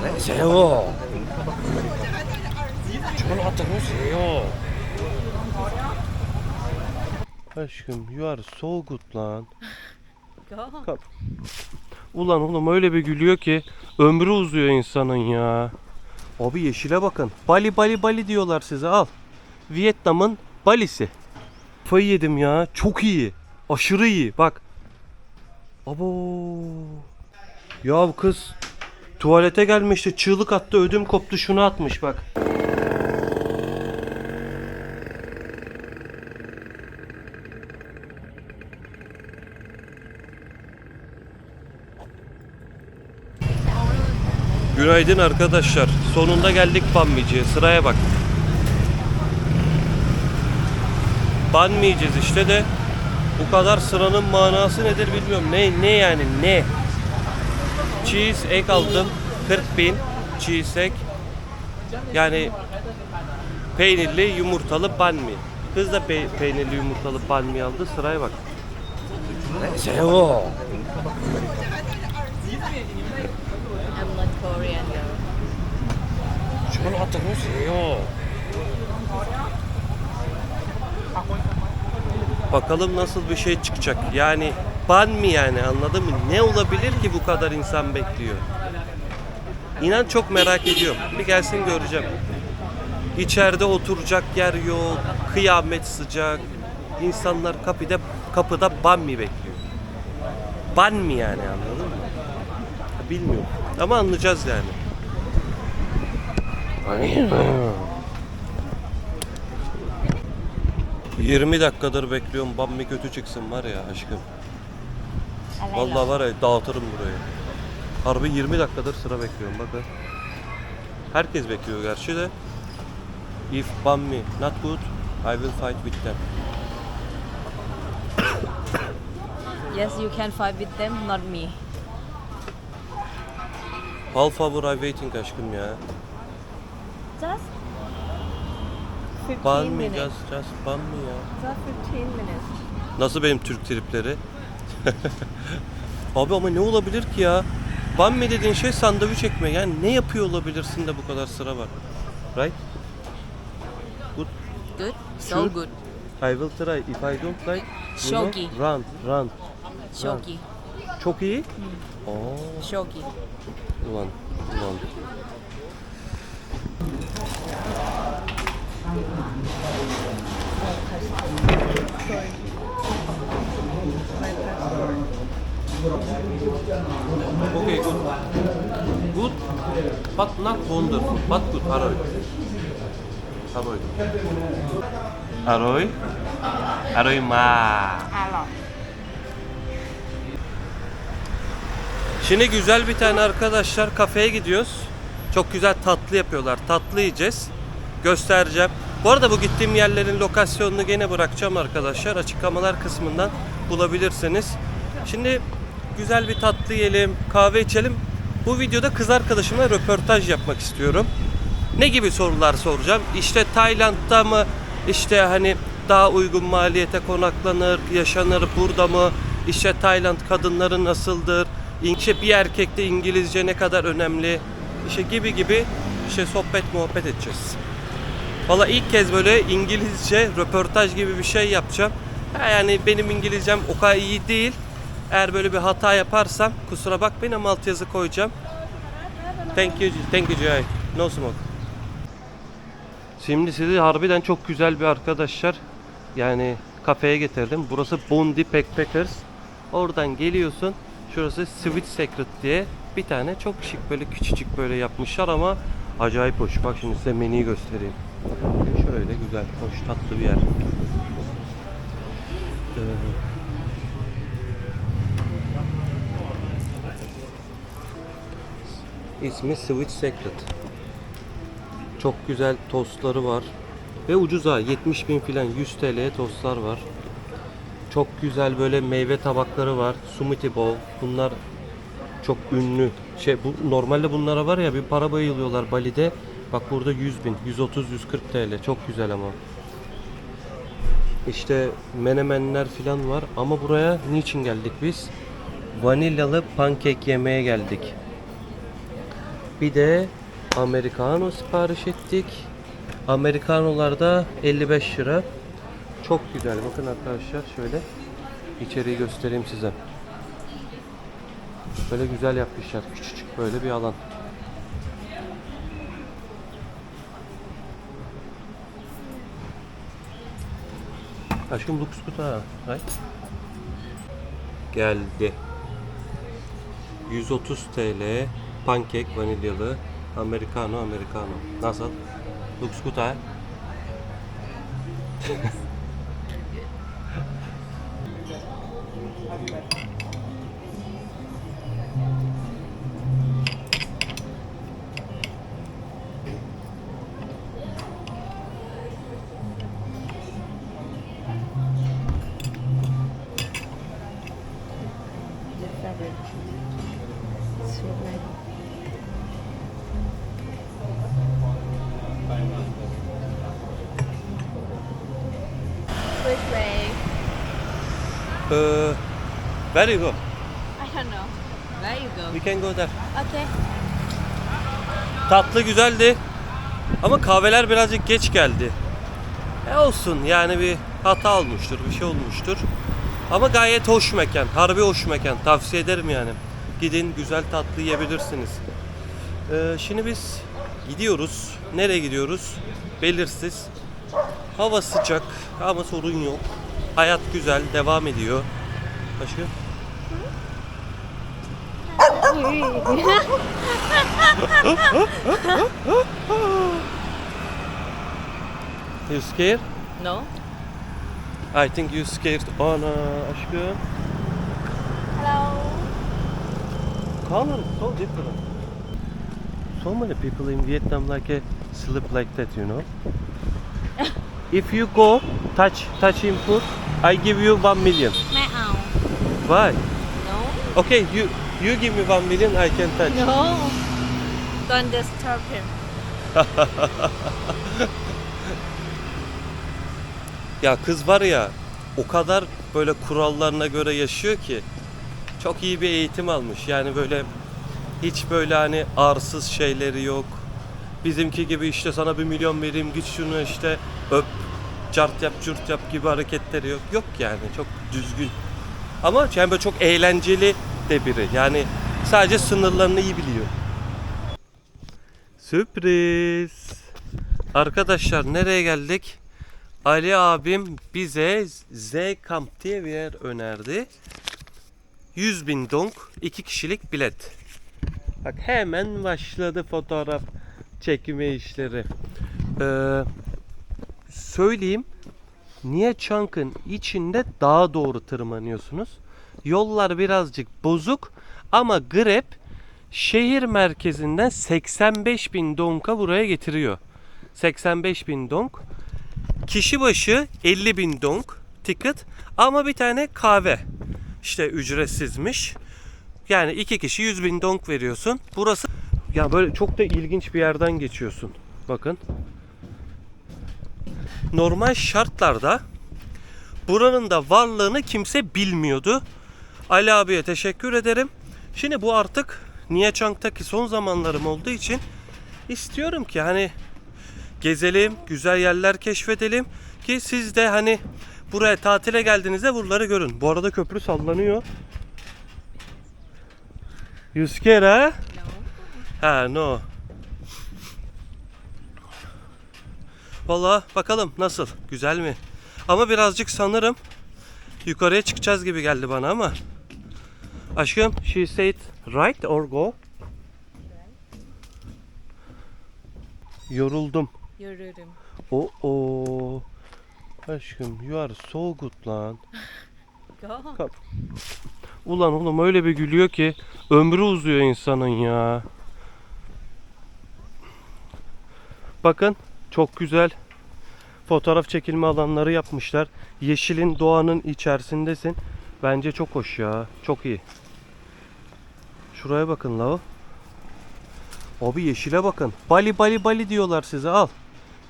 세요. çikolatamı seviyor. Aşkım you are so good lan. Go. Ulan oğlum öyle bir gülüyor ki ömrü uzuyor insanın ya. Abi yeşile bakın. Bali Bali Bali diyorlar size al. Vietnam'ın Bali'si. Kafayı yedim ya. Çok iyi. Aşırı iyi. Bak. Abo. Ya bu kız tuvalete gelmişti. Çığlık attı. Ödüm koptu. Şunu atmış bak. Günaydın arkadaşlar. Sonunda geldik Banmici'ye. Sıraya bak. Ban yiyeceğiz işte de bu kadar sıranın manası nedir bilmiyorum. Ne ne yani ne? Cheese egg aldım. 40 bin cheese egg. Yani peynirli yumurtalı ban mi? Kız da pe- peynirli yumurtalı ban mi aldı. Sıraya bak. Sevo. I'm not çikolatamı seviyor. Bakalım nasıl bir şey çıkacak. Yani ban mı yani anladın mı? Ne olabilir ki bu kadar insan bekliyor? İnan çok merak ediyorum. Bir gelsin göreceğim. İçeride oturacak yer yok. Kıyamet sıcak. İnsanlar kapıda kapıda ban mı bekliyor? Ban mı yani anladın mı? Bilmiyorum. Ama anlayacağız yani. 20 dakikadır bekliyorum bammi kötü çıksın var ya aşkım. Vallahi var ya dağıtırım burayı. Harbi 20 dakikadır sıra bekliyorum bakın. Herkes bekliyor gerçi de. If bammi not good, I will fight with them. Yes, you can fight with them, not me. Half hour I waiting aşkım ya. Just 15 Bammi minutes. just just bammi ya. Just 15 minutes. Nasıl benim Türk tripleri? Abi ama ne olabilir ki ya? Bammi dediğin şey sandviç ekmeği. Yani ne yapıyor olabilirsin de bu kadar sıra var? Right? Good. Good. So Sure. good. I will try. If I don't like, you know, Shogi. run, run. Shogi. Çok iyi. Oo, Shogi. ulan, ulan. Okay, good. Good, but not wonderful. But good, Haroy. Haroy. Haroy. Haroy ma. Şimdi güzel bir tane arkadaşlar kafeye gidiyoruz. Çok güzel tatlı yapıyorlar. Tatlı yiyeceğiz. Göstereceğim. Bu arada bu gittiğim yerlerin lokasyonunu gene bırakacağım arkadaşlar. Açıklamalar kısmından bulabilirsiniz. Şimdi güzel bir tatlı yiyelim, kahve içelim. Bu videoda kız arkadaşımla röportaj yapmak istiyorum. Ne gibi sorular soracağım? İşte Tayland'da mı işte hani daha uygun maliyete konaklanır, yaşanır burada mı? İşte Tayland kadınları nasıldır? İşte bir erkekte İngilizce ne kadar önemli? İşte gibi gibi işte sohbet muhabbet edeceğiz. Valla ilk kez böyle İngilizce röportaj gibi bir şey yapacağım. Yani benim İngilizcem o kadar iyi değil. Eğer böyle bir hata yaparsam kusura bakmayın ama altyazı koyacağım. Thank you, thank you Jay. No smoke. Şimdi sizi harbiden çok güzel bir arkadaşlar yani kafeye getirdim. Burası Bondi Backpackers. Oradan geliyorsun. Şurası Sweet Secret diye bir tane çok şık böyle küçücük böyle yapmışlar ama acayip hoş. Bak şimdi size menüyü göstereyim. Şöyle güzel, hoş, tatlı bir yer. İsmi Sweet Secret. Çok güzel tostları var. Ve ucuz ha 70 bin filan 100 TL'ye tostlar var. Çok güzel böyle meyve tabakları var. Smoothie bowl. Bunlar çok ünlü. Şey bu normalde bunlara var ya bir para bayılıyorlar Bali'de. Bak burada 100 bin, 130, 140 TL. Çok güzel ama. İşte menemenler filan var ama buraya niçin geldik biz? Vanilyalı pankek yemeye geldik. Bir de Americano sipariş ettik. Americanolar da 55 lira. Çok güzel. Bakın arkadaşlar şöyle içeriği göstereyim size. Böyle güzel yapmışlar. Küçücük böyle bir alan. Aşkım lux kutu ha. Right? Geldi. 130 TL pankek vanilyalı americano americano. Nasıl? Lux kutu ha? Which way? Ee, where you go? I don't know. Where you go? We can go there. Okay. Tatlı güzeldi. Ama kahveler birazcık geç geldi. E olsun yani bir hata olmuştur, bir şey olmuştur. Ama gayet hoş mekan, harbi hoş mekan. Tavsiye ederim yani. Gidin güzel tatlı yiyebilirsiniz. Ee, şimdi biz gidiyoruz. Nereye gidiyoruz? Belirsiz. Hava sıcak ama sorun yok. Hayat güzel, devam ediyor. Başka? You scared? No? I think you scared Ana aşkım. Hello. Color is so different. So many people in Vietnam like a sleep like that, you know. if you go touch touch input, I give you one million. Mẹ ảo. Why? No. Okay, you you give me one million, I can touch. No. Don't disturb him. Ya kız var ya o kadar böyle kurallarına göre yaşıyor ki çok iyi bir eğitim almış. Yani böyle hiç böyle hani arsız şeyleri yok. Bizimki gibi işte sana bir milyon vereyim git şunu işte öp cart yap cürt yap gibi hareketleri yok. Yok yani çok düzgün. Ama yani böyle çok eğlenceli de biri. Yani sadece sınırlarını iyi biliyor. Sürpriz. Arkadaşlar nereye geldik? Ali abim bize Z Kamp diye bir yer önerdi. 100 bin dong, iki kişilik bilet. Bak hemen başladı fotoğraf çekme işleri. Ee, söyleyeyim. Niye Çank'ın içinde dağa doğru tırmanıyorsunuz? Yollar birazcık bozuk ama Grab şehir merkezinden 85 bin donka buraya getiriyor. 85 bin donk. Kişi başı 50 bin dong ticket ama bir tane kahve işte ücretsizmiş. Yani iki kişi 100 bin dong veriyorsun. Burası ya böyle çok da ilginç bir yerden geçiyorsun. Bakın. Normal şartlarda buranın da varlığını kimse bilmiyordu. Ali abiye teşekkür ederim. Şimdi bu artık Nye Chang'taki son zamanlarım olduğu için istiyorum ki hani gezelim, güzel yerler keşfedelim ki siz de hani buraya tatile geldiğinizde buraları görün. Bu arada köprü sallanıyor. You scared ha? No. Valla bakalım nasıl? Güzel mi? Ama birazcık sanırım yukarıya çıkacağız gibi geldi bana ama. Aşkım, she said right or go? Yoruldum. Yoruldum. O o. Aşkım you are so good lan. Go. Ulan oğlum öyle bir gülüyor ki ömrü uzuyor insanın ya. Bakın çok güzel fotoğraf çekilme alanları yapmışlar. Yeşilin doğanın içerisindesin. Bence çok hoş ya. Çok iyi. Şuraya bakın la o. Abi yeşile bakın. Bali Bali Bali diyorlar size al.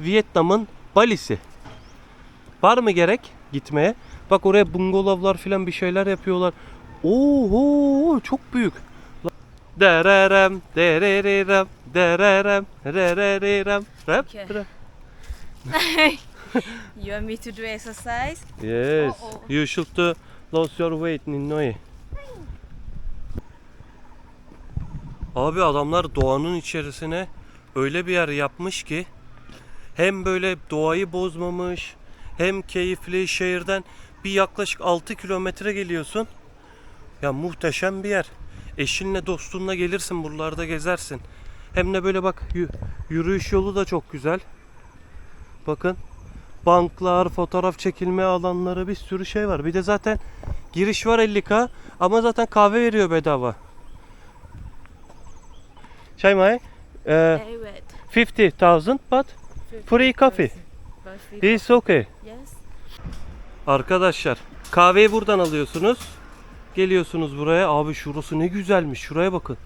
Vietnam'ın Bali'si. Var mı gerek gitmeye? Bak oraya bungalovlar filan bir şeyler yapıyorlar. Oho çok büyük. Dererem dererem Dererem, rererem, rap, Okay. You want me to do exercise? Yes. Uh-oh. You should to lose your weight Ninoi. Abi adamlar doğanın içerisine öyle bir yer yapmış ki hem böyle doğayı bozmamış hem keyifli şehirden bir yaklaşık 6 kilometre geliyorsun. Ya muhteşem bir yer. Eşinle dostunla gelirsin buralarda gezersin. Hem de böyle bak yü- yürüyüş yolu da çok güzel. Bakın banklar, fotoğraf çekilme alanları bir sürü şey var. Bir de zaten giriş var 50k ama zaten kahve veriyor bedava. Çay mı? Ee, wait. 50,000 but Free coffee. İt's okay. Yes. Arkadaşlar kahveyi buradan alıyorsunuz. Geliyorsunuz buraya. Abi şurası ne güzelmiş. Şuraya bakın.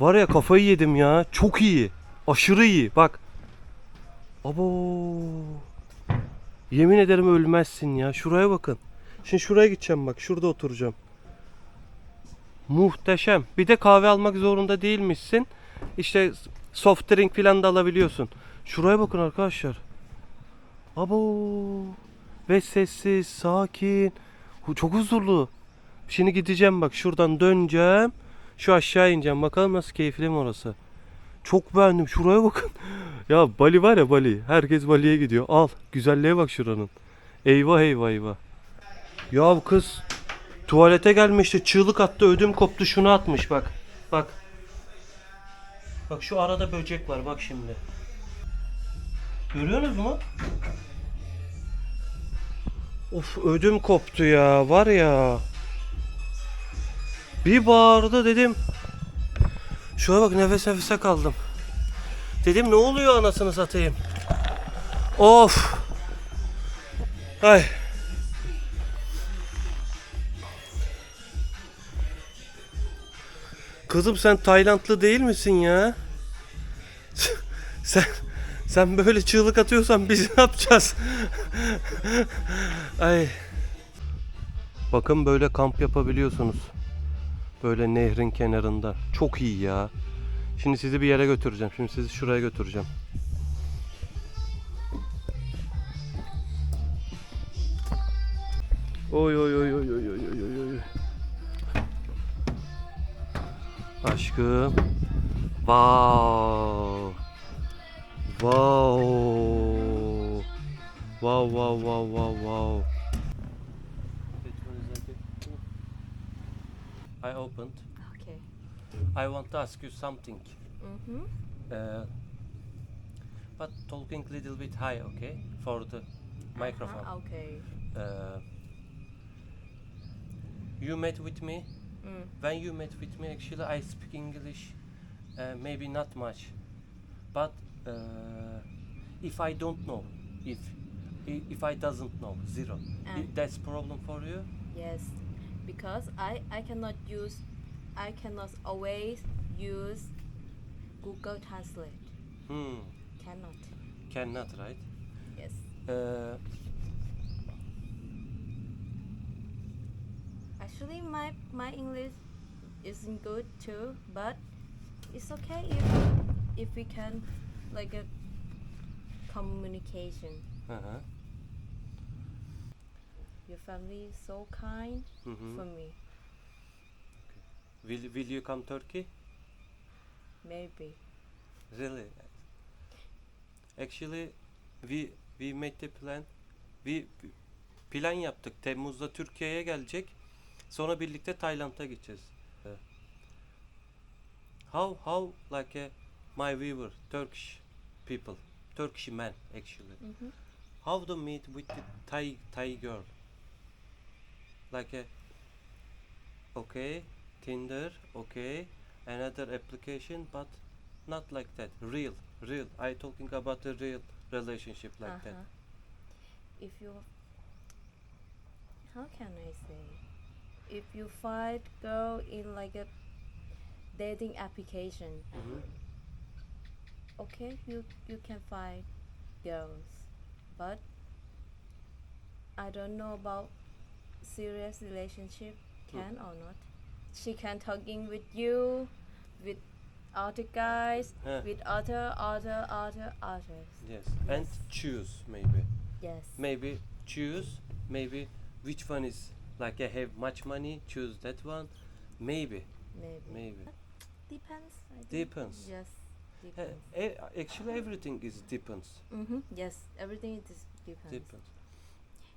Var ya kafayı yedim ya. Çok iyi. Aşırı iyi. Bak. Abo. Yemin ederim ölmezsin ya. Şuraya bakın. Şimdi şuraya gideceğim bak. Şurada oturacağım. Muhteşem. Bir de kahve almak zorunda değilmişsin. İşte soft drink falan da alabiliyorsun. Şuraya bakın arkadaşlar. Abo. Ve sessiz, sakin. Çok huzurlu. Şimdi gideceğim bak şuradan döneceğim. Şu aşağı ineceğim. Bakalım nasıl keyifli mi orası. Çok beğendim. Şuraya bakın. Ya Bali var ya Bali. Herkes Bali'ye gidiyor. Al. Güzelliğe bak şuranın. Eyvah eyvah eyvah. Ya bu kız tuvalete gelmişti. Çığlık attı. Ödüm koptu. Şunu atmış bak. Bak. Bak şu arada böcek var. Bak şimdi. Görüyorsunuz mu? Of ödüm koptu ya var ya. Bir bağırdı dedim. Şuna bak nefes nefese kaldım. Dedim ne oluyor anasını satayım. Of. Ay. Kızım sen Taylandlı değil misin ya? Sen sen böyle çığlık atıyorsan biz ne yapacağız? Ay. Bakın böyle kamp yapabiliyorsunuz. Böyle nehrin kenarında. Çok iyi ya. Şimdi sizi bir yere götüreceğim. Şimdi sizi şuraya götüreceğim. Oy oy oy oy oy oy oy oy. oy Aşkım. Wow. Wow. Wow wow wow wow wow. I opened. Okay. I want to ask you something. Mm-hmm. Uh, but talking little bit high, okay? For the microphone. Uh-huh, okay. Uh, you met with me. Mm. When you met with me, actually, I speak English. Uh, maybe not much, but uh, if I don't know, if if I doesn't know, zero, Ah. that's problem for you. Yes, because I I cannot use, I cannot always use Google Translate. Hmm, Cannot. cannot, right? Yes. Uh, Actually, my my English isn't good too, but it's okay if if we can like a communication. uh-huh. Your family is so kind mhm. for me. Will Will you come Turkey? Maybe. Really? Actually, we we made the plan. We plan yaptık. Temmuz'da Türkiye'ye gelecek. Sonra birlikte Tayland'a gideceğiz. Uh, How how like a my viewer Turkish people, Turkish man actually. Mhm. How to meet with the Thai Thai girl? Like a okay, Tinder, okay, another application, but not like that. Real, real. I talking about a real relationship like that. Uh-huh. If you, how can I say? If you find girl in like a dating application, Mhm. okay, you you can find girls, but I don't know about serious relationship can or not. She can talking with you with other guys, Huh. with other, other, other, others. Yes. And choose maybe. Yes. Maybe choose. Maybe which one is like I have much money. Choose that one. Maybe. Maybe. Maybe. Depends. I think. Depends. Yes. Uh, Depends. eh, actually, everything is depends. mm-hmm. Yes. Everything is depends. Depends.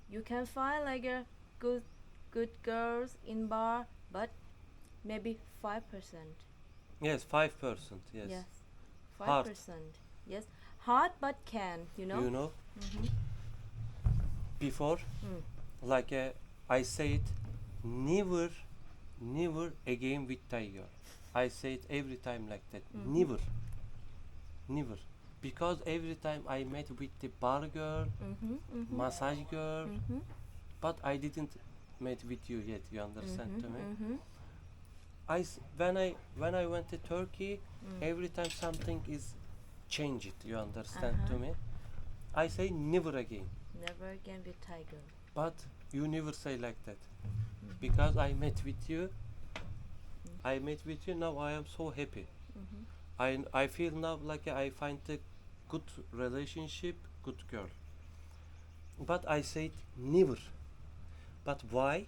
You can find like a good, good girls in bar, but maybe five percent. Yes, five percent. Yes. Yes. Five Hard. percent. Yes. Hard but can. You know. You know, Mhm. before, Mm. like uh, I said, never, never again with tiger. I say it every time like that. Mhm. Never, never, because every time I met with the bar girl, Mhm. Mhm. massage girl, Mhm. But I didn't met with you yet. You understand Mhm. to me? Mhm. I s- when I when I went to Turkey, Mm. every time something is changed. You understand to Uh-huh. me? I say never again. Never again with tiger. But you never say like that. Because I met with you. I met with you now I am so happy. Mhm. I I feel now like I find a good relationship, good girl. But I said never. But why?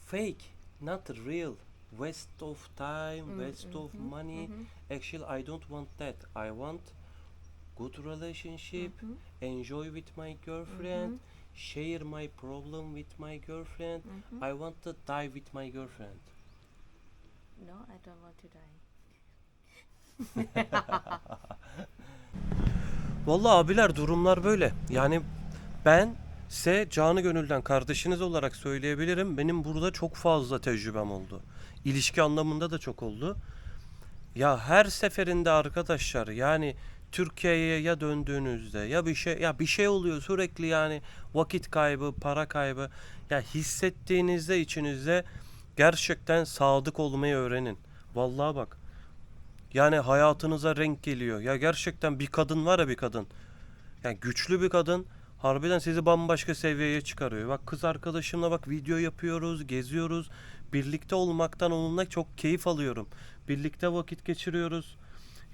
Fake, not real. Waste of time, Mm, waste of mhm, money. mhm, Actually, I don't want that. I want good relationship, mhm, enjoy with my girlfriend, mhm, share my problem with my girlfriend. mhm. I want to die with my girlfriend. No, I don't want to die. Vallahi abiler durumlar böyle. Yani ben size canı gönülden kardeşiniz olarak söyleyebilirim. Benim burada çok fazla tecrübem oldu. İlişki anlamında da çok oldu. Ya her seferinde arkadaşlar yani Türkiye'ye ya döndüğünüzde ya bir şey ya bir şey oluyor sürekli yani vakit kaybı, para kaybı. Ya hissettiğinizde içinizde gerçekten sadık olmayı öğrenin. Vallahi bak. Yani hayatınıza renk geliyor. Ya gerçekten bir kadın var ya bir kadın. Yani güçlü bir kadın harbiden sizi bambaşka seviyeye çıkarıyor. Bak kız arkadaşımla bak video yapıyoruz, geziyoruz. Birlikte olmaktan onunla çok keyif alıyorum. Birlikte vakit geçiriyoruz.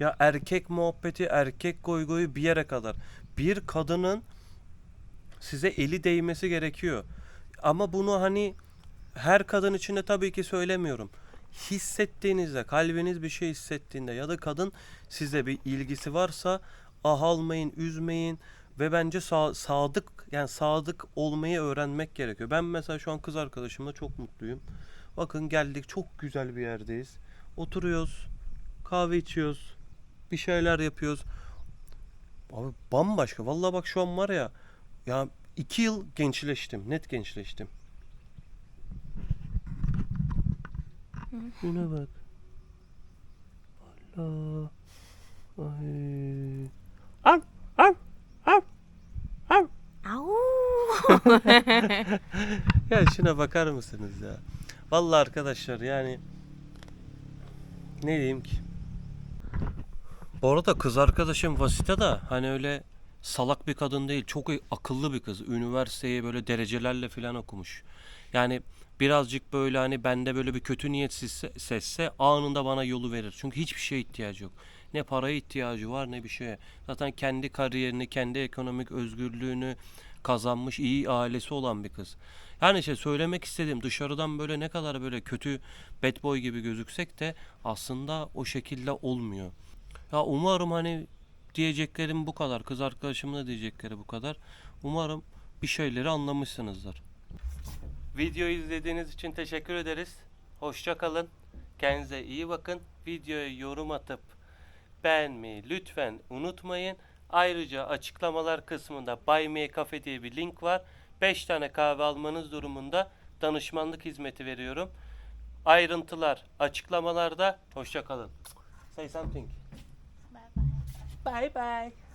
Ya erkek muhabbeti, erkek goygoyu bir yere kadar. Bir kadının size eli değmesi gerekiyor. Ama bunu hani her kadın için de tabii ki söylemiyorum. Hissettiğinizde, kalbiniz bir şey hissettiğinde ya da kadın size bir ilgisi varsa ah almayın, üzmeyin ve bence sa- sadık yani sadık olmayı öğrenmek gerekiyor. Ben mesela şu an kız arkadaşımla çok mutluyum. Bakın geldik çok güzel bir yerdeyiz. Oturuyoruz, kahve içiyoruz, bir şeyler yapıyoruz. Abi bambaşka. Vallahi bak şu an var ya ya iki yıl gençleştim. Net gençleştim. Şuna bak. Allah. Ay. Am, am, Ya şuna bakar mısınız ya? Vallahi arkadaşlar yani ne diyeyim ki? Bu arada kız arkadaşım Vasita da hani öyle salak bir kadın değil. Çok akıllı bir kız. Üniversiteyi böyle derecelerle falan okumuş. Yani birazcık böyle hani bende böyle bir kötü niyet sesse, anında bana yolu verir. Çünkü hiçbir şeye ihtiyacı yok. Ne paraya ihtiyacı var ne bir şeye. Zaten kendi kariyerini, kendi ekonomik özgürlüğünü kazanmış, iyi ailesi olan bir kız. Yani şey söylemek istediğim dışarıdan böyle ne kadar böyle kötü bad boy gibi gözüksek de aslında o şekilde olmuyor. Ya umarım hani diyeceklerim bu kadar. Kız arkadaşımın da diyecekleri bu kadar. Umarım bir şeyleri anlamışsınızdır. Videoyu izlediğiniz için teşekkür ederiz. Hoşça kalın. Kendinize iyi bakın. Videoya yorum atıp beğenmeyi lütfen unutmayın. Ayrıca açıklamalar kısmında Buy Me Cafe diye bir link var. 5 tane kahve almanız durumunda danışmanlık hizmeti veriyorum. Ayrıntılar açıklamalarda. Hoşça kalın. Say something. bye bye. Bye bye.